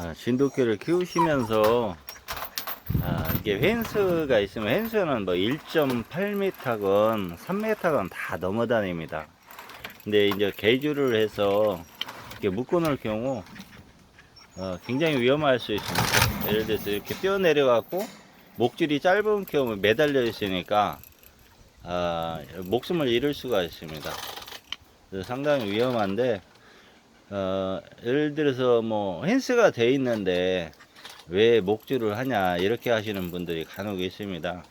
어, 진돗개를 키우시면서 아, 이게 펜스가 있으면 펜스는 뭐 1.8m건 3m건 다 넘어다닙니다. 근데 이제 개주를 해서 이렇게 묶어놓을 경우 어, 굉장히 위험할 수 있습니다. 예를 들어서 이렇게 뛰어 내려갖고 목줄이 짧은 경우 매달려 있으니까 아, 목숨을 잃을 수가 있습니다. 상당히 위험한데 어, 예를 들어서 뭐 펜스가 돼 있는데 왜 목줄을 하냐 이렇게 하시는 분들이 간혹 있습니다.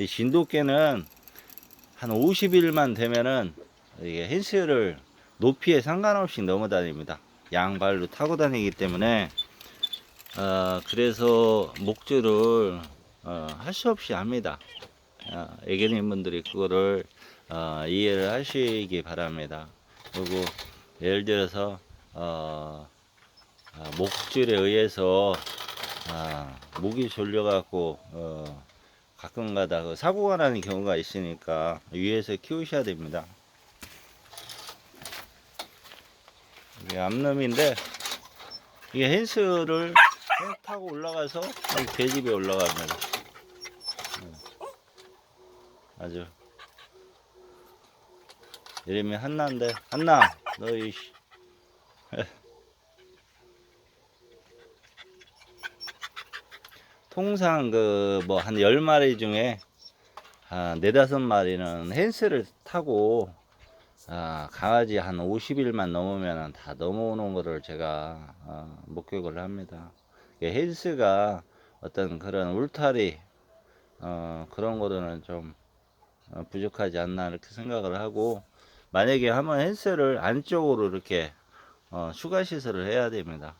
이 진돗개는 한 50일만 되면은 이게 펜스를 높이에 상관없이 넘어 다닙니다. 양발로 타고 다니기 때문에 어, 그래서 목줄을 어, 할 수 없이 합니다. 어, 애견인 분들이 그거를 어, 이해를 하시기 바랍니다. 그리고 예를 들어서 어, 아, 목줄에 의해서 아, 목이 졸려갖고 어, 가끔가다 그 사고가 나는 경우가 있으니까 위에서 키우셔야 됩니다. 이게 암놈인데 이게 헨스를 타고 올라가서 계집에 올라갑니다. 음. 아주 이름이 한나인데 한나 씨. 통상 그 뭐 한 10마리 중에 한 네다섯 마리는 헨스를 타고 아, 강아지 한 50일만 넘으면 다 넘어오는 거를 제가 어, 목격을 합니다. 헨스가 어떤 그런 울타리 어, 그런 거로는 좀 어, 부족하지 않나 이렇게 생각을 하고 만약에 한번 헨스를 안쪽으로 이렇게 어, 추가 시설을 해야 됩니다.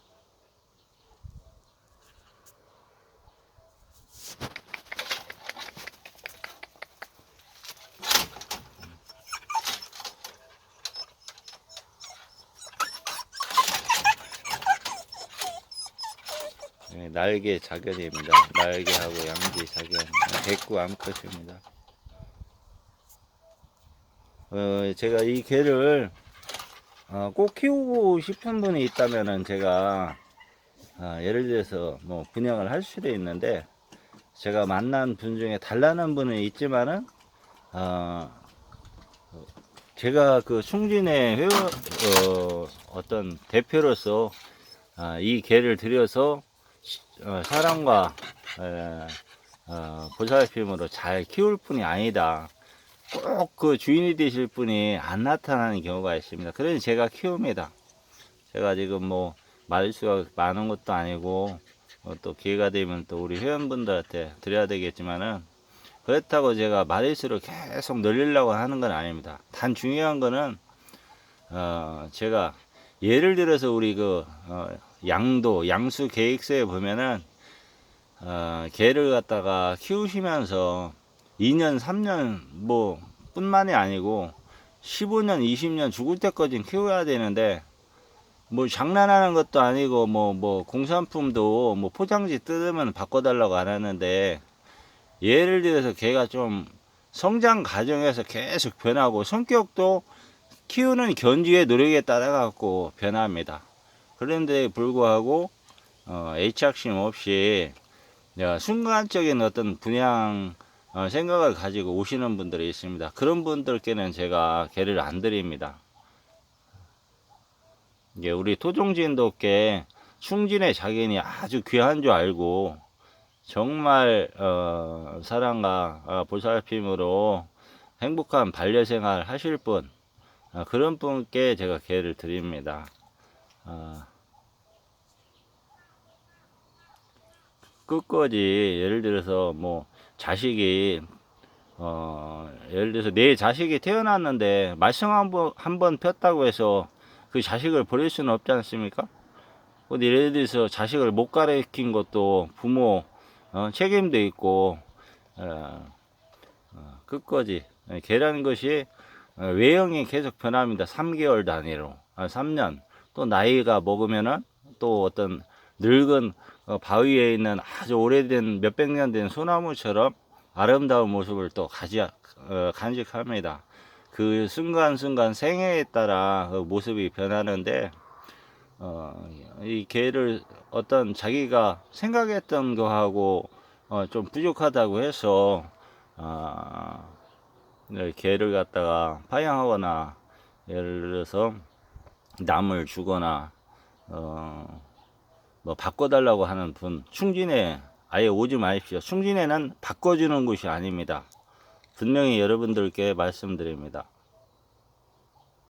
네, 날개 자견입니다. 날개하고 양지 자견, 백구 암컷입니다. 어, 제가 이 개를 어, 꼭 키우고 싶은 분이 있다면은 제가 아, 예를 들어서 뭐 분양을 할 수도 있는데 제가 만난 분 중에 달라는 분은 있지만은 어, 제가 그 충진의 회원 어, 어떤 대표로서 아, 이 개를 들여서 어, 사람과 에, 어, 보살핌으로 잘 키울 뿐이 아니다. 꼭 그 주인이 되실 분이 안 나타나는 경우가 있습니다. 그래서 제가 키웁니다. 제가 지금 뭐 마리수가 많은 것도 아니고 어, 또 기회가 되면 또 우리 회원분들한테 드려야 되겠지만은 그렇다고 제가 마리수를 계속 늘리려고 하는 건 아닙니다. 단 중요한 거는 어, 제가 예를 들어서 우리 그 어, 양도 양수 계획서에 보면은 어, 개를 갖다가 키우시면서 2년 3년 뭐 뿐만이 아니고 15년 20년 죽을 때까지 키워야 되는데 뭐 장난하는 것도 아니고 뭐뭐 공산품도 뭐 포장지 뜯으면 바꿔달라고 안 하는데 예를 들어서 개가 좀 성장 과정에서 계속 변하고 성격도 키우는 견주의 노력에 따라 갖고 변합니다. 그런데 불구하고 어, 애착심 없이 야, 순간적인 어떤 분양 어, 생각을 가지고 오시는 분들이 있습니다. 그런 분들께는 제가 개를 안 드립니다. 이게 우리 토종진돗개 충진의 자견이 아주 귀한 줄 알고 정말 어, 사랑과 어, 보살핌으로 행복한 반려생활 하실 분 어, 그런 분께 제가 개를 드립니다. 어, 끝까지 예를 들어서 뭐 자식이 어 예를 들어서 내 자식이 태어났는데 말썽 한번 한번 폈다고 해서 그 자식을 버릴 수는 없지 않습니까? 뭐 예를 들어서 자식을 못 가르친 것도 부모 어, 책임도 있고 어, 어, 끝까지 개라는 것이 어, 외형이 계속 변합니다. 3개월 단위로 아, 3년 또 나이가 먹으면은 또 어떤 늙은 어, 바위에 있는 아주 오래된 몇백 년 된 소나무처럼 아름다운 모습을 또 가지, 어, 간직합니다. 그 순간순간 생애에 따라 그 모습이 변하는데 어, 이 개를 어떤 자기가 생각했던 거하고 어, 좀 부족하다고 해서 아, 네, 개를 갖다가 파양하거나 예를 들어서 남을 주거나 어, 뭐 바꿔달라고 하는 분 충진에 아예 오지 마십시오. 충진에는 바꿔주는 곳이 아닙니다. 분명히 여러분들께 말씀드립니다.